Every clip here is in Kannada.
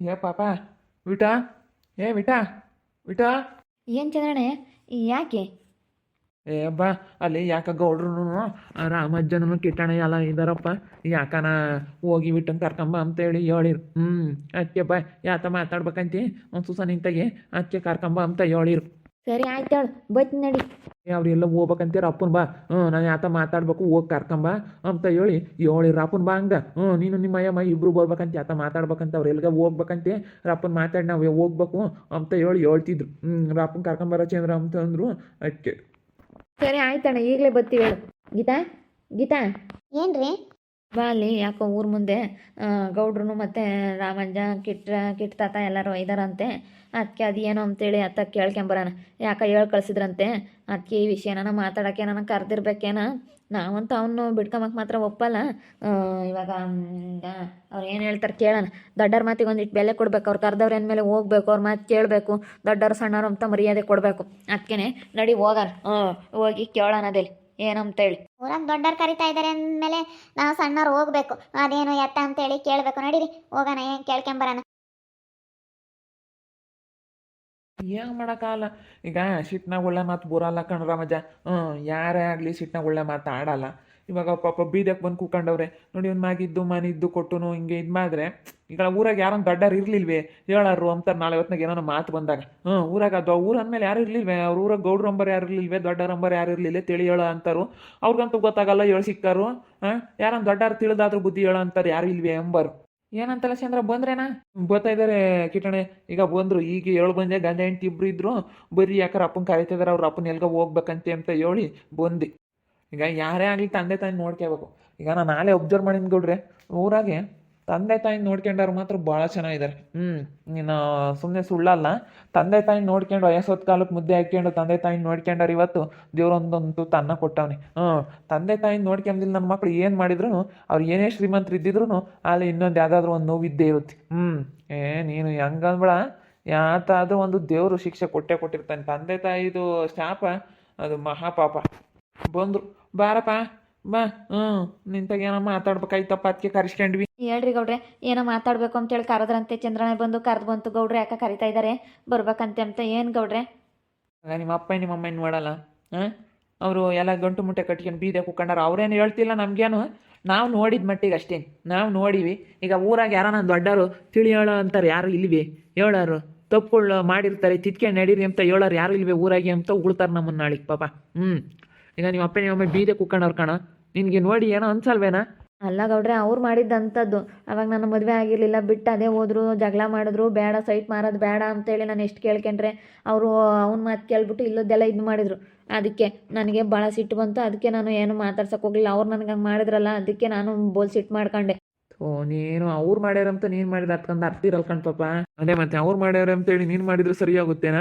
ಏ ಪಾಪ ವಿಟಾ? ಏ ವಿಟಾ? ವಿಟಾ? ಏನು ಚಂದ್ರಣ್ಣ ಯಾಕೆ? ಏ ಬಾ ಅಲ್ಲಿ ಯಾಕ ಗೌಡ್ರು ರಾಮಜ್ಜನನು ಕಿಟ್ಟಣ ಎಲ್ಲ ಇದಾರಪ್ಪ. ಯಾಕನ ಹೋಗಿ ಬಿಟ್ಟಂಗೆ ಕರ್ಕೊಂಬ ಅಂತೇಳಿ ಹೇಳಿರು. ಹ್ಞೂ ಅದಕ್ಕೆ ಬಾ ಯಾತ ಮಾತಾಡ್ಬೇಕಂತಿ? ಒಂದು ಸುಸ ನಿಂತಾಗೆ ಅದಕ್ಕೆ ಕರ್ಕೊಂಬ ಅಂತ ಹೇಳಿರು. ಸರಿ ಆಯ್ತು ಹೇಳು ಬತ್ತೀನಿ ನಡಿ. ಅವ್ರೆಲ್ಲ ಹೋಗ್ಬೇಕಂತೀರ ಅಪ್ಪನ ಬಾ. ಹ್ಞೂ ನಾನು ಯಾತ ಮಾತಾಡ್ಬೇಕು ಹೋಗಿ ಕರ್ಕೊಂಬ ಅಂತ ಹೇಳಿ ಹೇಳಿ ಅಪ್ಪನ ಬಾ ಹಂಗೆ. ಹ್ಞೂ ನೀನು ನಿಮ್ಮ ಅಯ್ಯಮ್ಮ ಇಬ್ರು ಬರ್ಬೇಕಂತ ಯಾತ ಮಾತಾಡ್ಬೇಕಂತ ಅವ್ರು ಎಲ್ಗ ಹೋಗ್ಬೇಕಂತೆ. ರಪ್ಪನ ಮಾತಾಡಿ ನಾವು ಹೋಗ್ಬೇಕು ಅಂತ ಹೇಳಿ ಹೇಳ್ತಿದ್ರು. ಹ್ಞೂ ರಪ್ಪನ ಕರ್ಕೊಂಬರ ಚಂದ್ರ ಅಂತ ಅಂದರು ಅದಕ್ಕೆ ಸರಿ ಆಯ್ತಣ್ಣ ಈಗಲೇ ಬರ್ತೀವಿ ಹೇಳು. ಗೀತಾ ಗೀತಾ. ಏನ್ರಿ? ಬಾ ಅಲ್ಲಿ, ಯಾಕೋ ಊರ ಮುಂದೆ ಗೌಡ್ರು ಮತ್ತು ರಾಮಂಜ ಕಿಟ್ಟ ಕಿಟ್ಟ ತಾತ ಎಲ್ಲರೂ ಒಯ್ದಾರಂತೆ ಅದಕ್ಕೆ ಅದು ಏನು ಅಂತೇಳಿ ಅತ್ತ ಕೇಳ್ಕೊಂಬರೋಣ. ಯಾಕೆ ಹೇಳಿ ಕಳ್ಸಿದ್ರಂತೆ? ಅದಕ್ಕೆ ಈ ವಿಷಯನ ಮಾತಾಡೋಕೆ ನಾನು ಕರೆದಿರ್ಬೇಕೇನ? ನಾವಂತ ಅವನು ಬಿಡ್ಕೊಂಬಕ್ಕೆ ಮಾತ್ರ ಒಪ್ಪಲ್ಲ. ಇವಾಗ ಅವ್ರು ಏನು ಹೇಳ್ತಾರೆ ಕೇಳೋಣ. ದೊಡ್ಡವ್ರ ಮಾತಿಗೆ ಒಂದಿಟ್ಟು ಬೆಲೆ ಕೊಡ್ಬೇಕು. ಅವ್ರು ಕರೆದವ್ರು ಮೇಲೆ ಹೋಗ್ಬೇಕು, ಅವ್ರ ಮಾತು ಕೇಳಬೇಕು. ದೊಡ್ಡವ್ರು ಸಣ್ಣವ್ರು ಅಂತ ಮರ್ಯಾದೆ ಕೊಡಬೇಕು. ಅದಕ್ಕೆ ನಡಿ ಹೋಗೋಣ. ಹೋಗಿ ಕೇಳೋಣ ಅದೇಲಿ ಏನಂತೇಳಿ. ಊರಾಗ ದೊಡ್ಡವ್ರು ಕರಿತಾ ಇದ್ದಾರೆ ಅಂದಮೇಲೆ ನಾವು ಸಣ್ಣವ್ರು ಹೋಗ್ಬೇಕು. ಅದೇನು ಎತ್ತ ಅಂತೇಳಿ ಕೇಳಬೇಕು. ನಡೀರಿ ಹೋಗೋಣ ಏನು ಕೇಳ್ಕೊಂಬರೋಣ ಏನು ಮಾಡೋಕ್ಕಾಗಲ್ಲ. ಈಗ ಸಿಟ್ನಾಗ ಒಳ್ಳೆ ಮಾತು ಬರಲ್ಲ ಕಣ್ರ ಮಜಾ ಹ್ಞೂ ಯಾರೇ ಆಗಲಿ ಸಿಟ್ನಾಗ ಒಳ್ಳೆ ಮಾತು ಆಡಲ್ಲ. ಇವಾಗ ಪಾಪ ಬೀದಕ್ಕೆ ಬಂದು ಕೂಕೊಂಡವ್ರೆ ನೋಡಿ ಒಂದು ಮಾಗಿದ್ದು ಮನಿದ್ದು, ಕೊಟ್ಟುನು, ಹಿಂಗೆ ಇದು ಮಾಡಿದ್ರೆ ಈಗ ಊರಾಗ ಯಾರೊಂದು ದಡ್ಡರು ಇರ್ಲಿಲ್ವೆ? ಹೇಳಾರು ಅಂತಾರೆ ನಾಳೆ ಹೊತ್ತಿನಾಗ ಏನೋ ಮಾತು ಬಂದಾಗ. ಹ್ಞೂ ಊರಾಗ ಅದು ಊರ ಅಂದಮೇಲೆ ಯಾರು ಇರ್ಲಿಲ್ವೆ? ಅವ್ರ ಊರಾಗ ಗೌಡ್ರ ಅಂಬರ್ ಯಾರು ಇರ್ಲಿಲ್ವೆ? ದೊಡ್ಡರ ಅಂಬರ್ ಯಾರು ಇರ್ಲಿಲ್ಲ ತಿಳಿ ಹೇಳ ಅಂತಾರು. ಅವ್ರಿಗಂತೂ ಗೊತ್ತಾಗಲ್ಲ, ಹೇಳಿ ಸಿಕ್ಕಾರು. ಹಾಂ, ಯಾರೊಂದು ದೊಡ್ಡವ್ರು ತಿಳಿದಾದ್ರೂ ಬುದ್ಧಿ ಹೇಳೋ ಅಂತಾರೆ ಯಾರು ಇಲ್ವೇ ಎಂಬರು ಏನಂತಲ್ಲ ಚಂದ್ರ, ಬಂದ್ರೇನಾ? ಗೊತ್ತಾ ಇದ್ದಾರೆ ಕಿಟಣೆ? ಈಗ ಬಂದ್ರು, ಈಗ ಏಳು ಬಂದೆ ಗಂಡ ಹೆಂಡತಿ ಇಬ್ರು ಇದ್ರು, ಬರೀ ಯಾಕಾರ ಅಪ್ಪನ ಕರಿತಿದಾರೆ, ಅವ್ರ ಅಪ್ಪನ ಎಲ್ಗ ಹೋಗ್ಬೇಕಂತೆ ಅಂತ ಹೇಳಿ ಬಂದು. ಈಗ ಯಾರೇ ಆಗಲಿ ತಂದೆ ತಾಯಿ ನೋಡ್ಕೋಬೇಕು ಈಗ ನಾನು ನಾಳೆ ಒಬ್ಸರ್ವ್ ಮಾಡಿದ್ ಗೌಡ್ರೆ ಊರಾಗೆ ತಂದೆ ತಾಯಿ ನೋಡ್ಕೊಂಡವ್ರು ಮಾತ್ರ ಭಾಳ ಚೆನ್ನಾಗಿದ್ದಾರೆ ಹ್ಞೂ ನೀನು ಸುಮ್ಮನೆ ಸುಳ್ಳಲ್ಲ. ತಂದೆ ತಾಯಿ ನೋಡ್ಕೊಂಡು ವಯಸ್ಸೊತ್ತು ಕಾಲಕ್ಕೆ ಮುದ್ದೆ ಹಾಕ್ಕೊಂಡು ತಂದೆ ತಾಯಿ ನೋಡ್ಕೊಂಡವ್ರು ಇವತ್ತು ದೇವ್ರೊಂದೊಂದು ತನ್ನ ಕೊಟ್ಟವನಿ. ಹ್ಞೂ ತಂದೆ ತಾಯಿ ನೋಡ್ಕೊಂಡಿಲ್ಲ ನನ್ನ ಮಕ್ಳು ಏನು ಮಾಡಿದ್ರು ಅವ್ರು ಏನೇ ಶ್ರೀಮಂತರು ಇದ್ದಿದ್ರು ಅಲ್ಲಿ ಇನ್ನೊಂದು ಯಾವುದಾದ್ರೂ ಒಂದು ನೋವು ಇದ್ದೇ ಇರುತ್ತೆ. ಹ್ಞೂ ಏ ನೀನು ಹೆಂಗಂದ್ಬೇಡ ಯಾತಾದ್ರೂ ಒಂದು ದೇವರು ಶಿಕ್ಷೆ ಕೊಟ್ಟೆ ಕೊಟ್ಟಿರ್ತಾನೆ. ತಂದೆ ತಾಯಿದು ಶಾಪ, ಅದು ಮಹಾಪಾಪ. ಬಂದರು. ಬಾರಪ್ಪ ಬಾ. ಹ್ಞೂ ನಿಂತಾಗ ಏನೋ ಮಾತಾಡ್ಬೇಕಾಯ್ತಪ್ಪ ಅದಕ್ಕೆ ಕರೆಸ್ಕೊಂಡ್ವಿ. ಹೇಳ್ರಿ ಗೌಡ್ರೆ ಏನೋ ಮಾತಾಡಬೇಕು ಅಂತೇಳಿ ಕರೆದ್ರಂತೆ. ಚಂದ್ರಣ್ಣ ಬಂದು ಕರೆದು ಬಂತು ಗೌಡ್ರೆ ಯಾಕೆ ಕರಿತಾ ಇದಾರೆ? ಬರ್ಬೇಕಂತೆ ಅಂತ ಏನು ಗೌಡ್ರೆ? ಆಗ ನಿಮ್ಮ ಅಪ್ಪ ನಿಮ್ಮ ಅಮ್ಮ ನೋಡಲ್ಲ ಹಾಂ? ಅವರು ಎಲ್ಲ ಗಂಟು ಮುಟ್ಟೆ ಕಟ್ಕೊಂಡು ಬೀದೆ ಕುಕ್ಕಂಡಾರ. ಅವ್ರೇನು ಹೇಳ್ತಿಲ್ಲ ನಮಗೇನು? ನಾವು ನೋಡಿದ ಮಟ್ಟಿಗೆ ಅಷ್ಟೇ. ನಾವು ನೋಡಿವಿ. ಈಗ ಊರಾಗ ಯಾರನ್ನ ದೊಡ್ಡವರು ತಿಳಿ ಹೇಳೋ ಅಂತಾರೆ ಯಾರು ಇಲ್ವಿ? ಹೇಳೋರು. ತಪ್ಪುಗಳು ಮಾಡಿರ್ತಾರೆ ತಿತ್ಕೆ ನಡೀರಿ ಅಂತ ಹೇಳೋರು ಯಾರು ಇಲ್ವೇ ಊರಾಗೆ ಅಂತ ಉಳ್ತಾರೆ ನಮ್ಮನ್ನ ನಾಳೆಗೆ ಪಾಪ. ಹ್ಞೂ ಈಗ ನಿಮ್ಮ ಅಪ್ಪ ನಿಮ್ಮ ಬೀದೆ ಕುಕ್ಕಣವ್ರು ಕಣ. ನಿನಗೆ ನೋಡಿ ಏನೋ ಅನ್ಸಲ್ವೇನಾ? ಅಲ್ಲ ಗೌಡ್ರೆ, ಅವ್ರು ಮಾಡಿದ್ದಂಥದ್ದು. ಅವಾಗ ನನ್ನ ಮದುವೆ ಆಗಿರಲಿಲ್ಲ ಬಿಟ್ಟು ಅದೇ ಹೋದ್ರು, ಜಗಳ ಮಾಡಿದ್ರು, ಬೇಡ, ಸೈಟ್ ಮಾರೋದು ಬೇಡ ಅಂತೇಳಿ ನಾನು ಎಷ್ಟು ಕೇಳ್ಕೊಂಡ್ರೆ, ಅವರು ಅವ್ನ ಮಾತು ಕೇಳ್ಬಿಟ್ಟು ಇಲ್ಲದೆಲ್ಲ ಇದು ಮಾಡಿದ್ರು. ಅದಕ್ಕೆ ನನಗೆ ಭಾಳ ಸಿಟ್ಟು ಬಂತು, ಅದಕ್ಕೆ ನಾನು ಏನು ಮಾತಾಡ್ಸೋಕೆ ಹೋಗಲಿಲ್ಲ. ಅವ್ರು ನನಗೆ ಹಂಗೆ ಮಾಡಿದ್ರಲ್ಲ, ಅದಕ್ಕೆ ನಾನು ಬೋಲ್ ಸಿಟ್ಟು ಮಾಡ್ಕೊಂಡೆ. ಓ, ನೀನು ಅವ್ರು ಮಾಡ್ಯಾರಂತ ನೀನು ಮಾಡಿದ ಅರ್ಥ ಅರ್ಥ ಇರಲ್ಲ ಕಣ್ ಪಾಪ ಅದೇ ಮತ್ತೆ ಅವ್ರು ಮಾಡ್ಯಾರ ಅಂತೇಳಿ ನೀನು ಮಾಡಿದ್ರೆ ಆಗುತ್ತೇನ?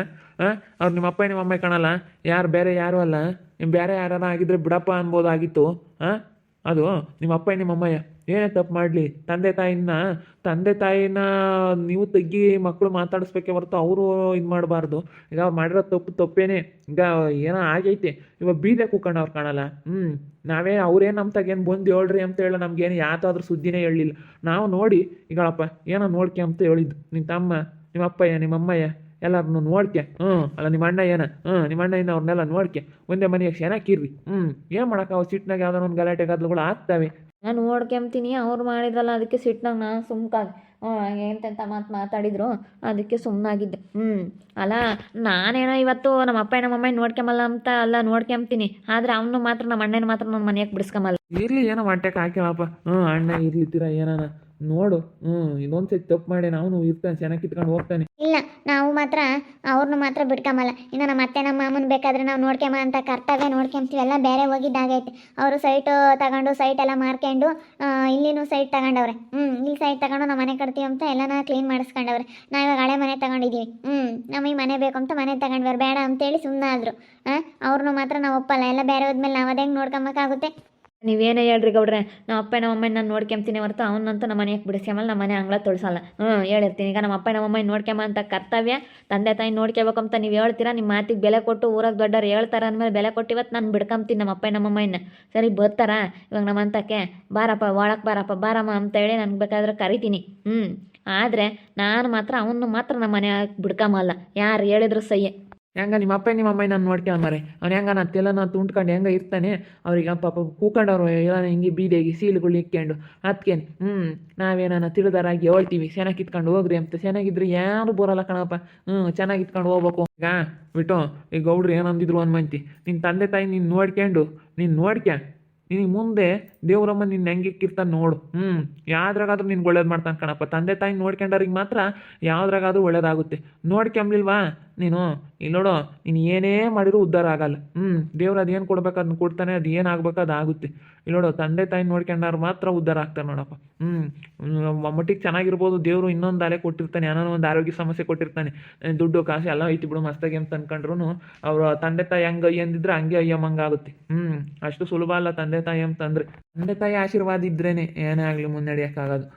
ಅವ್ರು ನಿಮ್ಮ ಅಪ್ಪ ನಿಮ್ಮ ಅಮ್ಮ ಕಾಣಲ್ಲ? ಯಾರು ಬೇರೆ ಯಾರು ಅಲ್ಲ? ನಿಮ್ಮ ಬೇರೆ ಯಾರು ಆಗಿದ್ರೆ ಬಿಡಪ್ಪ ಅನ್ಬೋದಾಗಿತ್ತು. ಹಾಂ ಅದು ನಿಮ್ಮ ಅಪ್ಪ ನಿಮ್ಮ ಅಮ್ಮಯ್ಯ. ಏನೇ ತಪ್ಪು ಮಾಡಲಿ? ತಂದೆ ತಾಯಿನ ತಂದೆ ತಾಯಿನ ನೀವು ತಗ್ಗಿ ಮಕ್ಕಳು ಮಾತಾಡಿಸ್ಬೇಕೆ ಹೊರತು ಅವರು ಇದು ಮಾಡಬಾರ್ದು. ಈಗ ಅವ್ರು ಮಾಡಿರೋ ತಪ್ಪು ತಪ್ಪೇನೆ. ಈಗ ಏನೋ ಆಗೈತೆ. ಇವಾಗ ಬೀದೆ ಕೂಕೊಂಡು ಅವ್ರು ಕಾಣಲ್ಲ. ಹ್ಞೂ ನಾವೇ ಅವ್ರೇನು ನಮ್ಮ ತಗೇನು ಬಂದು ಹೇಳ್ರಿ ಅಂತ ಹೇಳಿ ನಮ್ಗೇನು ಯಾವ್ದಾದ್ರೂ ಸುದ್ದಿನೇ ಹೇಳಿಲ್ಲ ನಾವು ನೋಡಿ ಈಗಳಪ್ಪ ಏನೋ ನೋಡ್ಕೆ ಅಂತ ಹೇಳಿದ್ದು. ನಿಮ್ಮ ತಮ್ಮ ನಿಮ್ಮ ಅಪ್ಪಯ್ಯ ನಿಮ್ಮ ಅಮ್ಮಯ್ಯ ಎಲ್ಲರನ್ನು ನೋಡ್ಕೆ. ಹ್ಞೂ ಅಲ್ಲ ನಿಮ್ಮ ಅಣ್ಣ ಏನ ಹ್ಞೂ ನಿಮ್ಮ ಅಣ್ಣ ಅವ್ರನ್ನೆಲ್ಲ ನೋಡ್ಕೆ. ಒಂದೇ ಮನೆಗೆ ಚೆನ್ನಾಗಿರ್ರಿ ಹ್ಞೂ ಏನು ಮಾಡೋಕ್ಕಾವ ಸಿಟ್ನಾಗ ಯಾವ್ದಾರ ಒಂದು ಗಲಾಟೆ ಗದ್ದಲುಗಳು ಆಗ್ತವೆ. ನಾನು ನೋಡ್ಕೊಂತೀನಿ ಅವ್ರು ಮಾಡಿದ್ರಲ್ಲ, ಅದಕ್ಕೆ ಸಿಟ್ನಾಗ ನಾನು ಸುಮ್ಕಾಗಿ ಎಂತೆಂಥ ಮಾತು ಮಾತಾಡಿದ್ರು, ಅದಕ್ಕೆ ಸುಮ್ಮನಾಗಿದ್ದೆ ಹ್ಞೂ ಅಲ್ಲ, ನಾನೇನೋ ಇವತ್ತು ನಮ್ಮ ಅಪ್ಪ ನಮ್ಮ ಅಮ್ಮನ ನೋಡ್ಕೊಂಬಲ್ಲ ಅಂತ ಅಲ್ಲ ನೋಡ್ಕೊಂತೀನಿ ಆದರೆ ಅವನು ಮಾತ್ರ ನಮ್ಮ ಅಣ್ಣನ ಮಾತ್ರ ನನ್ನ ಮನೆಯಾಗ ಬಿಡಿಸ್ಕೊಂಬಲ್ಲ. ಇರ್ಲಿ, ಏನೋ ಹೊಟ್ಟೆಗೆ ಹಾಕ್ಯಾಳಪ್ಪ ಹ್ಞೂ ಅಣ್ಣ ಇರ್ಲಿತ್ತೀರ ಏನಾನ. ನೋಡು. ಹ್ಞೂ ಇನ್ನೊಂದ್ಸತಿ ಸತಿ ತಪ್ಪು ಮಾಡಿ ನಾವು ಇರ್ತಾನೆ ಚೆನ್ನಾಗಿ ಕಿತ್ಕೊಂಡು ಹೋಗ್ತಾನೆ. ಇಲ್ಲ ನಾವು ಮಾತ್ರ ಅವ್ರನ್ನ ಮಾತ್ರ ಬಿಟ್ಕೊಂಬಲ್ಲ ಇನ್ನು ನಮ್ಮ ಅತ್ತೆ ನಮ್ಮ ಮಾಮನ್ ಬೇಕಾದ್ರೆ ನಾವು ನೋಡ್ಕೊಂಬ ಅಂತ ಕರ್ತವ್ಯ ನೋಡ್ಕೊಂತೀವಿ ಎಲ್ಲ ಬೇರೆ ಹೋಗಿದ್ದಾಗೈತೆ. ಅವರು ಸೈಟು ತಗೊಂಡು ಸೈಟ್ ಎಲ್ಲ ಮಾರ್ಕೊಂಡು ಆ, ಇಲ್ಲಿನೂ ಸೈಟ್ ತಗೊಂಡವ್ರೆ. ಹ್ಮ್ ಇಲ್ಲಿ ಸೈಟ್ ತಗೊಂಡು ನಾವ್ ಮನೆ ಕಟ್ತೀವಿ ಅಂತ ಎಲ್ಲನ ಕ್ಲೀನ್ ಮಾಡಿಸ್ಕೊಂಡವ್ರೆ. ನಾವು ಇವಾಗ ಹಳೆ ಮನೆ ತಗೊಂಡಿದ್ದೀವಿ ಹ್ಮ್ ನಮಗೆ ಮನೆ ಬೇಕು ಅಂತ ಮನೆ ತಗೊಂಡ್ವಿ ಬೇಡ ಅಂತೇಳಿ ಸುಮ್ಮನೆ ಆದ್ರು ಹಾಂ ಅವ್ರನ್ನೂ ಮಾತ್ರ ನಾವು ಒಪ್ಪಲ್ಲ. ಎಲ್ಲ ಬೇರೆ ಹೋದ್ಮೇಲೆ ನಾವು ಅದೇ ನೋಡ್ಕೊಂಬಕ್ಕಾಗುತ್ತೆ ನೀವೇನೇ ಹೇಳ್ರಿ ಗೌಡ್ರೆ, ನಮ್ಮ ಅಪ್ಪ ನಮ್ಮ ಅಮ್ಮನ ನಾನು ನೋಡ್ಕೊಂತೀನಿ ಹೊರತು ಅವನಂತೂ ನಮ್ಮ ಮನೆಗೆ ಬಿಡಿಸ್ಕೊಂಬಲ್ಲ ನಮ್ಮ ಮನೆ ಅಂಗಳ ತೊಳಸಲ್ಲ. ಹ್ಞೂ ಹೇಳಿರ್ತೀನಿ. ಈಗ ನಮ್ಮ ಅಪ್ಪ ನಮ್ಮ ಅಮ್ಮನ ನೋಡ್ಕೊಂಬ ಅಂತ ಕರ್ತವ್ಯ, ತಂದೆ ತಾಯಿ ನೋಡ್ಕೋಬೇಕು ಅಂತ ನೀವು ಹೇಳ್ತೀರಾ? ನಿಮ್ಮ ಮಾತಿಗೆ ಬೆಲೆ ಕೊಟ್ಟು ಊರಾಗ ದೊಡ್ಡವ್ರು ಹೇಳ್ತಾರೆ ಅಂದಮೇಲೆ ಬೆಲೆ ಕೊಟ್ಟು ಇವತ್ತು ನಾನು ಬಿಡ್ಕೊಂತೀನಿ ನಮ್ಮ ಅಪ್ಪ ನಮ್ಮ ಅಮ್ಮನ ಸರಿ, ಬರ್ತಾರಾ? ಇವಾಗ ನಮ್ಮ ಅಂತಕ್ಕೆ ಬಾರಪ್ಪ ಒಳಕ್ಕೆ ಬಾರಪ್ಪ, ಬಾರಮ್ಮ ಅಂತ ಹೇಳಿ ನನಗೆ ಬೇಕಾದ್ರೆ ಕರಿತೀನಿ. ಹ್ಞೂ ಆದರೆ ನಾನು ಮಾತ್ರ ಅವನು ಮಾತ್ರ ನಮ್ಮ ಮನೆ ಬಿಡ್ಕೊಂಬಲ್ಲ. ಯಾರು ಹೇಳಿದ್ರು ಸಹ್ಯ ಹೆಂಗ ನಿಮ್ಮ ಅಪ್ಪ ನಿಮ್ಮ ಅಮ್ಮ ನಾನು ನೋಡ್ಕೊಂಬಾರೆ ಅವ್ನು ಹೆಂಗ ನಾ ತೆಲನ ತುಂಡ್ಕೊಂಡು ಹೆಂಗ ಇರ್ತಾನೆ, ಅವ್ರಿಗೆ ಪಾಪ ಕೂಕೊಂಡವ್ರು ಎಲ್ಲ ಹಿಂಗೆ ಬೀದಿಯಾಗಿ ಸೀಲುಗಳು ಇಕ್ಕೊಂಡು ಅದಕ್ಕೇನು ಹ್ಞೂ ನಾವೇನ ತಿಳಿದಾರಾಗಿ ಹೇಳ್ತೀವಿ ಚೆನ್ನಾಗಿ ಕಿತ್ಕೊಂಡು ಹೋಗ್ರಿ ಅಂತ. ಚೆನ್ನಾಗಿದ್ರೆ ಯಾರು ಬರೋಲ್ಲ ಕಣಪ್ಪ. ಹ್ಞೂ ಚೆನ್ನಾಗಿ ಇತ್ಕೊಂಡು ಹೋಗ್ಬೇಕು. ಈಗ ಬಿಟ್ಟು, ಈ ಗೌಡ್ರು ಏನಂದಿದ್ರು ಅನ್ಮಂತಿ ನಿನ್ನ ತಂದೆ ತಾಯಿ ನೀನು ನೋಡ್ಕೊಂಡು ನೀನು ನೋಡ್ಕ್ಯಾ? ನಿನಗೆ ಮುಂದೆ ದೇವರಮ್ಮ ನಿನ್ನ ಹೆಂಗೆ ಇಕ್ಕಿರ್ತಾನೆ ನೋಡು. ಹ್ಞೂ ಯಾವ್ದ್ರಾಗಾದ್ರೂ ನಿನ್ಗೆ ಒಳ್ಳೇದು ಮಾಡ್ತಾನೆ ಕಣಪ್ಪ. ತಂದೆ ತಾಯಿ ನೋಡ್ಕೊಂಡವ್ರಿಗೆ ಮಾತ್ರ ಯಾವ್ದ್ರಾಗಾದ್ರೂ ಒಳ್ಳೇದಾಗುತ್ತೆ. ನೋಡ್ಕೊಂಬ್ಲಿಲ್ವಾ ನೀನು, ಇಲ್ಲಿ ನೋಡು, ನೀನು ಏನೇ ಮಾಡಿದ್ರು ಉದ್ಧಾರ ಆಗಲ್ಲ. ಹ್ಞೂ ದೇವ್ರು ಅದೇನು ಕೊಡ್ಬೇಕು ಅದನ್ನ ಕೊಡ್ತಾನೆ ಅದು ಏನು ಆಗ್ಬೇಕು ಅದು ಆಗುತ್ತೆ. ಇಲ್ಲಿ ತಂದೆ ತಾಯಿ ನೋಡ್ಕೊಂಡಾರು ಮಾತ್ರ ಉದ್ಧಾರ ಆಗ್ತಾರೆ ನೋಡಪ್ಪ. ಹ್ಞೂ ಮಟ್ಟಿಗೆ ಚೆನ್ನಾಗಿರ್ಬೋದು, ದೇವರು ಇನ್ನೊಂದು ಅಲೆ ಕೊಟ್ಟಿರ್ತಾನೆ ಏನೋ ಒಂದು ಆರೋಗ್ಯ ಸಮಸ್ಯೆ ಕೊಟ್ಟಿರ್ತಾನೆ. ದುಡ್ಡು, ಕಾಸು ಎಲ್ಲ ಐತಿ ಬಿಡು, ಮಸ್ತಾಗಿ ಅಂತ ಅನ್ಕೊಂಡ್ರು ಅವ್ರ ತಂದೆ ತಾಯಿ ಹೆಂಗೆ ಅಯ್ಯಂದಿದ್ರೆ ಹಂಗೆ ಅಯ್ಯಮ್ಮಂಗೆ ಆಗುತ್ತೆ. ಹ್ಞೂ ಅಷ್ಟು ಸುಲಭ ಅಲ್ಲ ತಂದೆ ತಾಯಿ ಅಂತಂದ್ರೆ ತಂದೆ ತಾಯಿ ಆಶೀರ್ವಾದ ಇದ್ರೇನೆ ಏನೇ ಆಗಲಿ ಮುನ್ನಡೆಯೋಕ್ಕಾಗೋದು.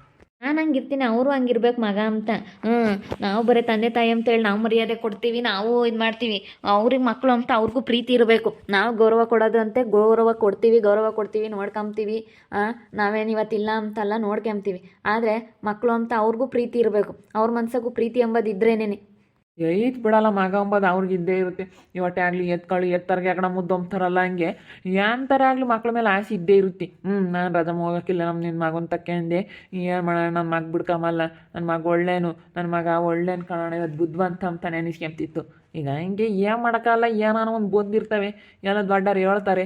ನಾನು ಹಂಗಿರ್ತೀನಿ ಅವರು ಹಂಗಿರ್ಬೇಕು ಮಗ ಅಂತ. ಹ್ಞೂ ನಾವು ಬರೀ ತಂದೆ ತಾಯಿ ಅಂತೇಳಿ ನಾವು ಮರ್ಯಾದೆ ಕೊಡ್ತೀವಿ, ನಾವು ಇದು ಮಾಡ್ತೀವಿ. ಅವ್ರಿಗೆ ಮಕ್ಕಳು ಅಂತ ಅವ್ರಿಗೂ ಪ್ರೀತಿ ಇರಬೇಕು. ನಾವು ಗೌರವ ಕೊಡೋದು ಅಂತೆ, ಗೌರವ ಕೊಡ್ತೀವಿ ಗೌರವ ಕೊಡ್ತೀವಿ ನೋಡ್ಕೊಂತೀವಿ ನಾವೇನು ಇವತ್ತಿಲ್ಲ ಅಂತಲ್ಲ ನೋಡ್ಕೊಂತೀವಿ ಆದರೆ ಮಕ್ಕಳು ಅಂತ ಅವ್ರಿಗೂ ಪ್ರೀತಿ ಇರಬೇಕು. ಅವ್ರ ಮನ್ಸಾಗೂ ಪ್ರೀತಿ ಎಂಬುದು ಇದ್ರೇನೆ ಐತ್ ಬಿಡಲ್ಲ ಮಗ ಅಂಬೋದು ಅವ್ರಿಗೆ ಇದ್ದೇ ಇರುತ್ತೆ. ಇವಟ್ಟೆ ಆಗಲಿ ಎತ್ಕೊಳ್ಳಿ ಎತ್ತರ್ಗೆ ಯಾಕಡ ಮುದ್ದೊಂಬ್ತಾರಲ್ಲ ಹಂಗೆ. ಯಾಂತರ ಆಗಲಿ ಮಕ್ಳ ಮೇಲೆ ಆಸೆ ಇದ್ದೇ ಇರುತ್ತೆ. ಹ್ಞೂ ನಾನು ರಜಾ ಹೋಗೋಕ್ಕಿಲ್ಲ ನಮ್ಮ ನಿನ್ನ ಮಗನ ತಕ್ಕಂದೆ ಏನು ಮಾಡೋಣ ನನ್ನ ಮಗ ಬಿಡ್ಕೊಂಬಲ್ಲ. ನನ್ನ ಮಗ ಒಳ್ಳೇನು ನನ್ನ ಮಗ ಒಳ್ಳೇನು ಕಾಣೋಣ ಇವತ್ತು ಬುದ್ಧಿವಂತ ಅಂತಾನೆ ಅನಿಸ್ಕೊಂತಿತ್ತು. ಈಗ ಹಂಗೆ ಏನು ಮಾಡೋಕ್ಕಲ್ಲ, ಏನಾನ ಒಂದು ಬಂದಿರ್ತವೆ ಎಲ್ಲ ದೊಡ್ಡವ್ರು ಹೇಳ್ತಾರೆ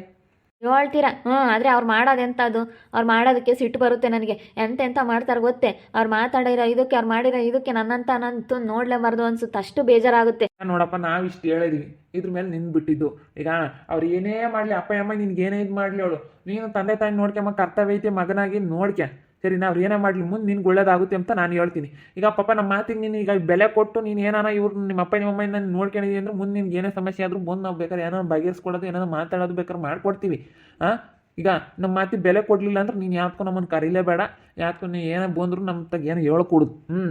ಹೇಳ್ತೀರಾ? ಹ್ಞೂ ಆದರೆ ಅವ್ರು ಮಾಡೋದೆಂಥದ್ದು ಅವ್ರು ಮಾಡೋದಕ್ಕೆ ಸಿಟ್ಟು ಬರುತ್ತೆ ನನಗೆ. ಎಂತೆಂಥ ಮಾಡ್ತಾರೆ ಗೊತ್ತೇ? ಅವ್ರು ಮಾತಾಡಿರೋ ಇದಕ್ಕೆ, ಅವ್ರು ಮಾಡಿರೋ ಇದಕ್ಕೆ ನನ್ನಂತ ನಂತು ನೋಡ್ಲೇಬಾರ್ದು ಅನ್ಸುತ್ತೆ. ಅಷ್ಟು ಬೇಜಾರಾಗುತ್ತೆ. ನೋಡಪ್ಪ, ನಾವು ಇಷ್ಟು ಹೇಳಿದೀವಿ. ಇದ್ರ ಮೇಲೆ ನಿನ್ ಬಿಟ್ಟಿದ್ದು ಈಗ ಅವ್ರು ಏನೇ ಮಾಡಲಿ, ಅಪ್ಪ, ಅಮ್ಮ ನಿನ್ಗೆ ಏನೇ ಇದು ಮಾಡಲಿ ಅವಳು. ನೀನು ತಂದೆ ತಾಯಿ ನೋಡ್ಕೊಂಬ ಕರ್ತವ್ಯ ಐತಿ, ಮಗನಾಗಿ ನೋಡ್ಕ್ಯ ಸರಿ ನಾವು ಏನೇ ಮಾಡಲಿ, ಮುಂದೆ ನಿನ್ಗೆ ಒಳ್ಳೇದಾಗುತ್ತೆ ಅಂತ ನಾನು ಹೇಳ್ತೀನಿ. ಈಗ ಪಾಪ ನಮ್ಮ ಮಾತಿಗೆ ನೀನು ಈಗ ಬೆಲೆ ಕೊಟ್ಟು ನೀನು ಏನಾನ ಇವ್ರು ನಿಮ್ಮ ಅಪ್ಪ ನಿಮ್ಮ ಅಮ್ಮ ನಾನು ನೋಡ್ಕೊಂಡಿದ್ದೀನಿ ಅಂದ್ರೆ ಮುಂದೆ ನಿನ್ಗೆ ಏನೇ ಸಮಸ್ಯೆ ಆದರೂ ಮುಂದೆ ನಾವು ಬೇಕಾದ್ರೆ ಏನಾದ್ರು ಬಗೆಹರಿಸ್ಕೊಳ್ಳೋದು ಏನಾದ್ರು ಮಾತಾಡೋದು ಬೇಕಾದ್ರೆ ಮಾಡ್ಕೊಡ್ತೀವಿ. ಹಾಂ ಈಗ ನಮ್ಮ ಮಾತಿಗೆ ಬೆಲೆ ಕೊಡಲಿಲ್ಲ ಅಂದ್ರೆ ನೀನು ಯಾವ್ದಕ್ಕೂ ನಮ್ಮನ್ನು ಕರೀಲೇಬೇಡ. ಯಾವ್ದಕ್ಕೂ ನೀನು ಏನೇ ಬಂದರೂ ನಮ್ಮ ತಗ ಏನು ಹೇಳ್ಕೊಡುದು ಹ್ಞೂ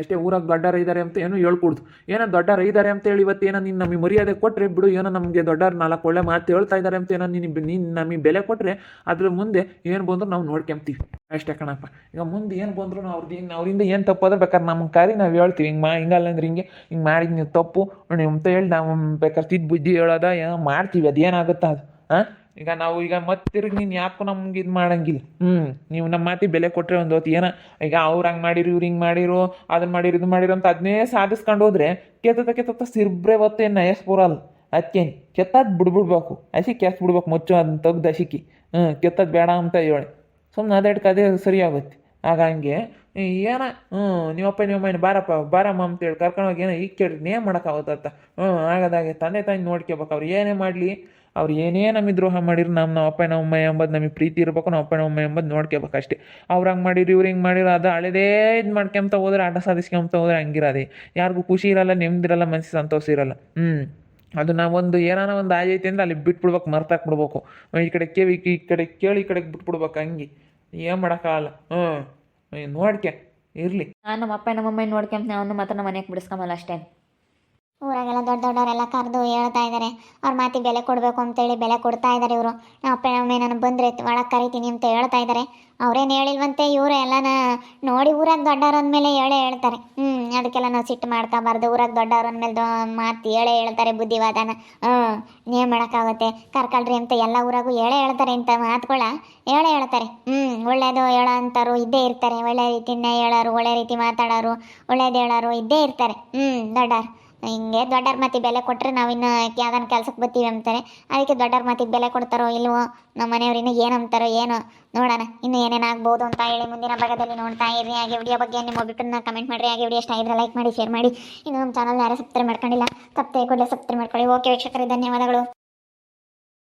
ಅಷ್ಟೇ ಊರಾಗ ದೊಡ್ಡರ ಇದ್ದಾರೆ ಅಂತ ಏನು ಹೇಳ್ಕೊಡ್ತು ಏನೋ ದೊಡ್ಡರ ಇದ್ದಾರೆ ಇವತ್ತು ಏನೋ ನೀನು ನಮಗೆ ಮರ್ಯಾದೆ ಕೊಟ್ಟರೆ ಬಿಡು, ಏನೋ ನಮಗೆ ದೊಡ್ಡವ್ರು ನಾಲ್ಕು ಒಳ್ಳೆ ಮಾತು ಹೇಳ್ತಾ ಇದ್ದಾರೆ ಅಂತ ಏನೋ ನೀನು ನೀನು ನಮಗೆ ಬೆಲೆ ಕೊಟ್ಟರೆ ಅದ್ರ ಮುಂದೆ ಏನು ಬಂದರೂ ನಾವು ನೋಡ್ಕೊಂತೀವಿ. ಅಷ್ಟೇ ಕಣಪ್ಪ. ಈಗ ಮುಂದೆ ಏನು ಬಂದರೂ ಅವ್ರದ್ದು ಏನು ಅವರಿಂದ ಏನು ತಪ್ಪು ಅಂದ್ರೆ ಬೇಕಾದ್ರೆ ನಮ್ಮ ಕಾರಿ ನಾವು ಹೇಳ್ತೀವಿ. ಹಿಂಗೆ ಮಾ, ಹಿಂಗಲ್ಲ ಅಂದ್ರೆ ಹಿಂಗೆ ಹಿಂಗೆ ಮಾಡಿದ ನೀವು ತಪ್ಪು. ಅಂತ ಹೇಳಿ ನಾವು ಬೇಕಾದ್ರೆ ತಿದ್ದು ಬುದ್ಧಿ ಹೇಳೋದ ಏನೋ ಮಾಡ್ತೀವಿ. ಅದು ಏನಾಗುತ್ತಾ ಅದು ಹಾಂ ಈಗ ನಾವು ಈಗ ಮತ್ತೆ ತಿರುಗಿ ನೀನು ಯಾಕೋ ನಮ್ಗೆ ಇದು ಮಾಡಂಗಿಲ್ಲ. ಹ್ಞೂ ನೀವು ನಮ್ಮ ಮಾತಿಗೆ ಬೆಲೆ ಕೊಟ್ಟರೆ ಒಂದು ಹೊತ್ತು ಏನೋ ಈಗ ಅವ್ರು ಹಂಗೆ ಮಾಡಿರು ಇವ್ರು ಹಿಂಗೆ ಮಾಡಿರು ಅದನ್ನ ಮಾಡಿರು ಇದು ಮಾಡಿರು ಅಂತ ಅದನ್ನೇ ಸಾಧಿಸ್ಕೊಂಡು ಹೋದ್ರೆ ಕೆತ್ತ ಕೆತ್ತ ಸಿರ್ಬ್ರೆ ಹೊತ್ತು ಏನು ನಯಸ್ ಬರಲ್ಲ. ಅದಕ್ಕೇನು ಕೆತ್ತದ್ ಬಿಡ್ಬಿಡ್ಬೇಕು. ಹಸಿ ಕೆಸ್ ಬಿಡ್ಬೇಕು ಮುಚ್ಚು ಅದನ್ನ ತೆಗ್ದು ಹಸಿಕಿ. ಹ್ಞೂ ಕೆತ್ತದ್ ಬೇಡ ಅಂತ ಹೇಳಿ. ಸುಮ್ಮನೆ ಅದೇ ಅದೇ ಸರಿ ಆಗುತ್ತೆ ಆಗ ಹಂಗೆ ಏನ? ಹ್ಞೂ ನಿಮ್ಮಪ್ಪ ನಿಮ್ಮ ಬಾರಪ್ಪ ಬಾರಮ್ಮ ಅಂತೇಳಿ ಕರ್ಕೊಂಡೋಗಿ ಏನೋ ಈಗ ಕೇಳಿ ನೇ ಮಾಡೋಕ್ಕಾಗುತ್ತ ಹ್ಞೂ ಆಗದಾಗೆ ತಂದೆ ತಾಯಿ ನೋಡ್ಕೋಬೇಕು ಅವ್ರು ಏನೇ ಮಾಡಲಿ? ಅವ್ರು ಏನೇ ನಮಗೆ ದ್ರೋಹ ಮಾಡಿದ್ರು ನಮ್ಮ ನಮ್ಮ ಅಪ್ಪ ನಮ್ಮಮ್ಮ ಎಂಬುದು ನಮಗೆ ಪ್ರೀತಿ ಇರಬೇಕು ನಮ್ಮ ಅಪ್ಪ ನಮ್ಮಮ್ಮ ಎಂಬುದು ನೋಡ್ಕೋಬೇಕು ಅಷ್ಟೇ. ಅವ್ರು ಹಂಗೆ ಮಾಡಿರು, ಇವ್ರು ಹಿಂಗೆ ಮಾಡಿರು, ಅದು ಹಳೆದೇ ಇದು ಮಾಡ್ಕೊಂತ ಹೋದ್ರೆ, ಆಟ ಸಾಧಿಸ್ಕೊಂತ ಹೋದ್ರೆ ಹಂಗಿರೋದೆ. ಯಾರಿಗೂ ಖುಷಿ ಇರಲ್ಲ ನೆಮ್ಮದಿರಲ್ಲ ಮನಸ್ಸಿಗೆ ಸಂತೋಷ ಇರಲ್ಲ. ಹ್ಞೂ ಅದು ನಾವೊಂದು ಏನಾನ ಒಂದು ಆಗೈತೆ ಅಂದ್ರೆ ಅಲ್ಲಿ ಬಿಟ್ಬಿಡ್ಬೇಕು, ಮರ್ತಾಕ್ಬಿಡ್ಬೇಕು. ಈ ಕಡೆ ಕೇಳಿ, ಈ ಕಡೆ ಕೇಳಿ, ಈ ಕಡೆಗೆ ಬಿಟ್ಬಿಡ್ಬೇಕು ಹಂಗೆ. ಏನು ಮಾಡೋಕ್ಕಾಗಲ್ಲ. ಹ್ಞೂ ನೋಡ್ಕೆ, ಇರಲಿ. ನಾನು ನಮ್ಮ ಅಪ್ಪ ನಮ್ಮಮ್ಮ ನೋಡ್ಕೊಂತ ಅವನು ಮಾತ್ರ ನಮ್ಮ ಮನೆಗೆ ಬಿಡಿಸ್ಕೊಂಬಲ್ಲ ಅಷ್ಟೇ. ಊರಾಗೆಲ್ಲ ದೊಡ್ಡ ದೊಡ್ಡವರೆಲ್ಲ ಕರೆದು ಹೇಳ್ತಾ ಇದ್ದಾರೆ ಅವ್ರ ಮಾತಿಗೆ ಬೆಲೆ ಕೊಡಬೇಕು ಅಂತೇಳಿ ಬೆಲೆ ಕೊಡ್ತಾ ಇದ್ದಾರೆ ಇವರು. ನಾವು ಅಪ್ಪ ನಾನು ಬಂದರೆ ಒಳಗೆ ಕರಿತೀನಿ ಅಂತ ಹೇಳ್ತಾ ಇದ್ದಾರೆ ಅವ್ರೇನು ಹೇಳಿಲ್ವಂತೆ ಇವರು ಎಲ್ಲನ ನೋಡಿ ಊರಾಗ ದೊಡ್ಡವ್ರ ಅಂದಮೇಲೆ ಹೇಳೇ ಹೇಳ್ತಾರೆ. ಹ್ಞೂ ಅದಕ್ಕೆಲ್ಲ ನಾವು ಸಿಟ್ಟು ಮಾಡ್ಕೋಬಾರ್ದು ಊರಾಗ ದೊಡ್ಡವ್ರ ಅಂದಮೇಲೆ ಮಾತು ಹೇಳೇ ಹೇಳ್ತಾರೆ ಬುದ್ಧಿವಾದನ. ಹ್ಞೂ ಏನು ಮಾಡೋಕ್ಕಾಗುತ್ತೆ? ಕರ್ಕೊಳ್ರಿ ಅಂತ ಎಲ್ಲ ಊರಾಗೂ ಹೇಳೇ ಹೇಳ್ತಾರೆ ಇಂಥ ಮಾತುಗಳ. ಹೇಳೇ ಹೇಳ್ತಾರೆ. ಹ್ಞೂ ಒಳ್ಳೇದು ಹೇಳೋ ಅಂಥವ್ರು ಇದ್ದೇ ಇರ್ತಾರೆ. ಒಳ್ಳೆ ರೀತಿಯಿಂದ ಹೇಳೋರು, ಒಳ್ಳೆ ರೀತಿ ಮಾತಾಡೋರು, ಒಳ್ಳೇದು ಹೇಳೋರು ಇದ್ದೇ ಇರ್ತಾರೆ. ಹ್ಞೂ ದೊಡ್ಡವ್ರು. ಹಿಂಗೆ ದೊಡ್ಡವ್ರ ಮಾತಿಗೆ ಬೆಲೆ ಕೊಟ್ಟರೆ ನಾವು ಇನ್ನು ಯಾವ್ದಾನ ಕೆಲ್ಸಕ್ಕೆ ಬರ್ತೀವಿ ಅಂತಾರೆ. ಅದಕ್ಕೆ ದೊಡ್ಡವ್ರ ಮಾತಿಗೆ ಬೆಲೆ ಕೊಡ್ತಾರೋ ಇಲ್ವೋ ನಮ್ಮ ಮನೆಯವ್ರು ಇನ್ನೂ ಏನು ಅಂತಾರೋ ಏನೋ. ನೋಡೋಣ, ಇನ್ನು ಏನೇನು ಆಗ್ಬೋದು ಅಂತ ಹೇಳಿ ಮುಂದಿನ ಭಾಗದಲ್ಲಿ ನೋಡ್ತಾ ಇರಿ. ಹಾಗೆ ವಿಡಿಯೋ ಬಗ್ಗೆ ನಿಮ್ಮ ಅಭಿಪ್ರಾಯನ ಕಮೆಂಟ್ ಮಾಡಿರಿ. ಹಾಗೆ ವಿಡಿಯೋ ಇಷ್ಟ ಆಗಿದ್ರೆ ಲೈಕ್ ಮಾಡಿ ಶೇರ್ ಮಾಡಿ. ಇನ್ನು ನಮ್ಮ ಚಾನಲ್ ಯಾರು ಸಬ್ಸ್ಕ್ರೈಬ್ ಮಾಡ್ಕೊಂಡಿಲ್ಲ ತಪ್ಪದೆ ಕೂಡಲೇ ಸಬ್ಸ್ಕ್ರೈಬ್ ಮಾಡ್ಕೊಳ್ಳಿ. ಓಕೆ ವೀಕ್ಷಕರಿಗೆ ಧನ್ಯವಾದಗಳು.